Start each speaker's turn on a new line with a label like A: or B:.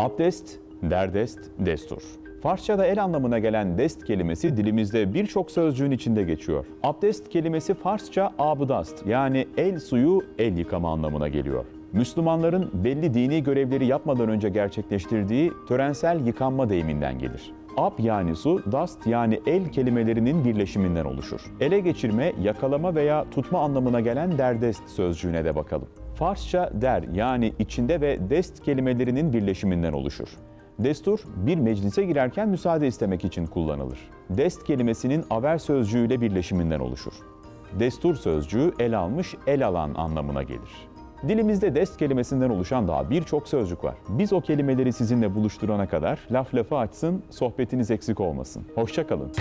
A: Abdest, derdest, destur. Farsçada el anlamına gelen dest kelimesi dilimizde birçok sözcüğün içinde geçiyor. Abdest kelimesi Farsça abdast yani el suyu, el yıkama anlamına geliyor. Müslümanların belli dini görevleri yapmadan önce gerçekleştirdiği törensel yıkanma deyiminden gelir. Ab yani su, dast yani el kelimelerinin birleşiminden oluşur. Ele geçirme, yakalama veya tutma anlamına gelen derdest sözcüğüne de bakalım. Farsça der yani içinde ve dest kelimelerinin birleşiminden oluşur. Destur, bir meclise girerken müsaade istemek için kullanılır. Dest kelimesinin aver sözcüğüyle birleşiminden oluşur. Destur sözcüğü el almış, el alan anlamına gelir. Dilimizde dest kelimesinden oluşan daha birçok sözcük var. Biz o kelimeleri sizinle buluşturana kadar laf lafı açsın, sohbetiniz eksik olmasın. Hoşçakalın.